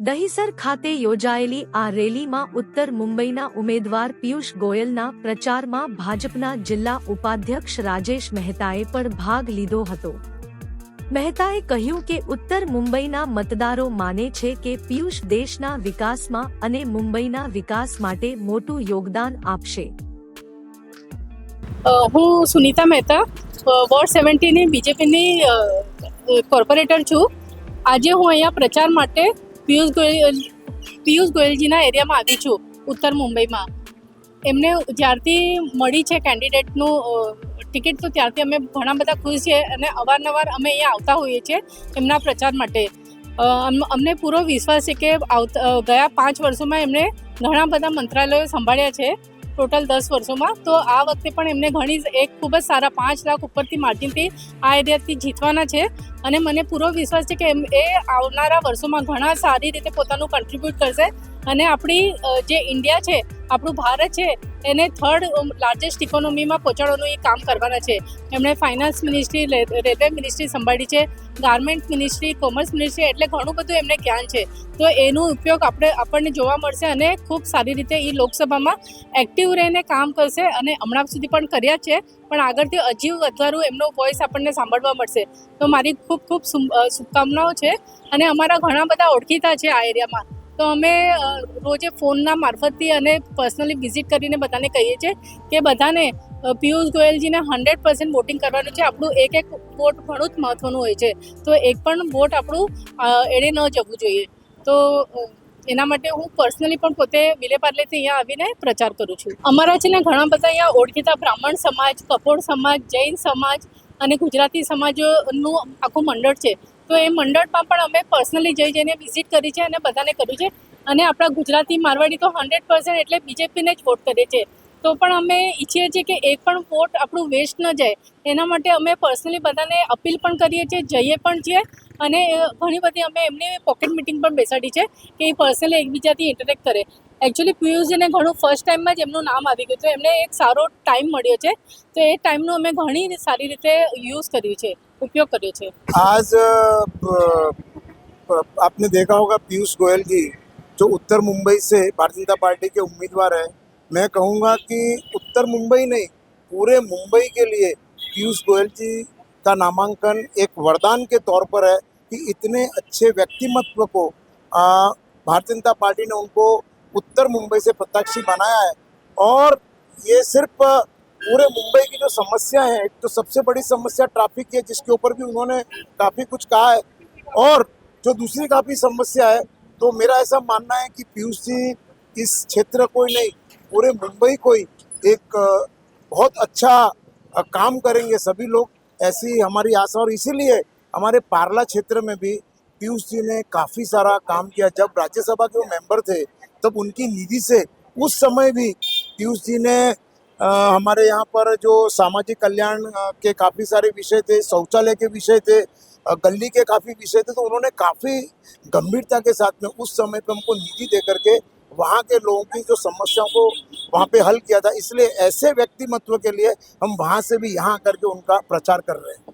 દહીસર ખાતે યોજાયેલી આ રેલીમાં ઉત્તર મુંબઈના ઉમેદવાર પિયુષ ગોયલના પ્રચારમાં ભાજપના જિલ્લા ઉપાધ્યક્ષ રાજેશ મહેતાએ પણ ભાગ લીધો હતો. મહેતાએ કહ્યું કે ઉત્તર મુંબઈના મતદારો માને છે કે પિયુષ દેશના વિકાસમાં અને મુંબઈના વિકાસ માટે મોટું યોગદાન આપશે. હું સુનીતા મહેતા વોર્ડ સેવન્ટીની બીજેપીની કોર્પોરેટર છું. આજે હું અહીંયા પ્રચાર માટે પિયુષ ગોયલ, પિયુષ ગોયલજીના એરિયામાં આવી છું, ઉત્તર મુંબઈમાં. એમને જ્યારથી મળી છે કેન્ડિડેટનું ટિકિટ, તો ત્યારથી અમે ઘણા બધા ખુશ છીએ અને અવારનવાર અમે અહીંયા આવતા હોઈએ છીએ એમના પ્રચાર માટે. અમને પૂરો વિશ્વાસ છે કે આવતા ગયા પાંચ વર્ષોમાં એમણે ઘણા બધા મંત્રાલયો સંભાળ્યા છે. ટોટલ દસ વર્ષોમાં. તો આ વખતે પણ એમને ઘણી એક ખૂબ જ સારા પાંચ લાખ ઉપરથી માર્જિનથી આ એરિયાથી જીતવાના છે. અને મને પૂરો વિશ્વાસ છે કે એમ, એ આવનારા વર્ષોમાં ઘણા સારી રીતે પોતાનું કન્ટ્રીબ્યુટ કરશે. અને આપણી જે ઇન્ડિયા છે, આપણું ભારત છે એને થર્ડ લાર્જેસ્ટ ઇકોનોમીમાં પહોંચાડવાનું એ કામ કરવાના છે. એમણે ફાઇનાન્સ મિનિસ્ટ્રી રેલવે મિનિસ્ટ્રી સંભાળી છે ગાર્મેન્ટ મિનિસ્ટ્રી કોમર્સ મિનિસ્ટ્રી એટલે ઘણું બધું એમને જ્ઞાન છે. તો એનો ઉપયોગ આપણે આપણને જોવા મળશે અને ખૂબ સારી રીતે એ લોકસભામાં એક્ટિવ રહીને કામ કરશે અને હમણાં સુધી પણ કર્યા છે, પણ આગળથી હજી વધારું એમનો વોઇસ આપણને સાંભળવા મળશે. તો મારી ખૂબ ખૂબ શુભકામનાઓ છે અને અમારા ઘણા બધા ઓળખીતા છે આ એરિયામાં તો અમે રોજે ફોનના મારફતથી અને પર્સનલી વિઝિટ કરીને બધાને કહીએ છીએ કે બધાને પિયુષ ગોયલજીને હંડ્રેડ પર્સન્ટ વોટિંગ કરવાનું છે. આપણું એક એક વોટ ઘણું જ મહત્ત્વનું હોય છે. તો એક પણ વોટ આપણું એડે ન જવું જોઈએ. તો એના માટે હું પર્સનલી પણ પોતે વિલે પાર્લેથી અહીંયા આવીને પ્રચાર કરું છું. અમારા છે ને ઘણા બધા અહીંયા ઓળખીતા બ્રાહ્મણ સમાજ, કપોળ સમાજ, જૈન સમાજ અને ગુજરાતી સમાજનું આખું મંડળ છે. તો એ મંડળમાં પણ અમે પર્સનલી જઈ જઈને વિઝિટ કરી છે અને બધાને કર્યું છે. અને આપણા ગુજરાતી મારવાડી તો હંડ્રેડ પર્સન્ટ એટલે બીજેપીને જ વોટ કરીએ છીએ તો પણ અમે ઈચ્છીએ છીએ કે એક પણ વોટ આપણું વેસ્ટ ન જાય એના માટે અમે પર્સનલી બધાને અપીલ પણ કરીએ છીએ જઈએ પણ છીએ અને અ, ઘણી બધી અમે એમની પોકેટ મિટિંગ પણ બેસાડી છે કે એ પર્સનલી એકબીજાથી ઇન્ટરેક્ટ કરે એકચ્યુઅલી પિયુષજીને ઘણું ફર્સ્ટ ટાઈમમાં જ એમનું નામ આવી ગયું તો એમને એક સારો ટાઈમ મળ્યો છે તો એ ટાઈમનો અમે ઘણી સારી રીતે યુઝ કર્યું છે ઉપયોગ કર્યો છે आज अ, प- आपने देखा होगा पीयूष गोयल जी जो उत्तर मुंबई से भारतीय जनता पार्टी के उम्मीदवार हैं मैं कहूँगा कि उत्तर मुंबई नहीं, पूरे मुंबई के लिए पीयूष गोयल जी का नामांकन एक वरदान के तौर पर है कि इतने अच्छे व्यक्तिमत्व को भारतीय जनता पार्टी ने उनको उत्तर मुंबई से प्रत्याशी बनाया है। और ये सिर्फ़ पूरे मुंबई की जो समस्या है, एक तो सबसे बड़ी समस्या ट्रैफ़िक की है, जिसके ऊपर भी उन्होंने काफ़ी कुछ कहा है। और जो दूसरी काफ़ी समस्या है तो मेरा ऐसा मानना है कि पीयूष जी इस क्षेत्र को ही नहीं पूरे मुंबई को ही एक बहुत अच्छा काम करेंगे सभी लोग ऐसी हमारी आशा और इसीलिए हमारे पार्ला क्षेत्र में भी पीयूष जी ने काफ़ी सारा काम किया। जब राज्यसभा के वो मेंबर थे तब उनकी निधि से उस समय भी पीयूष जी ने अ, हमारे यहाँ पर जो सामाजिक कल्याण के काफ़ी सारे विषय थे शौचालय के विषय थे गली के काफ़ी विषय थे तो उन्होंने काफ़ी गंभीरता के साथ में उस समय पे हमको निधि दे करके वहाँ के लोगों की जो समस्याओं को वहाँ पे हल किया था इसलिए ऐसे व्यक्तिमत्व के लिए हम वहाँ से भी यहाँ करके उनका प्रचार कर रहे हैं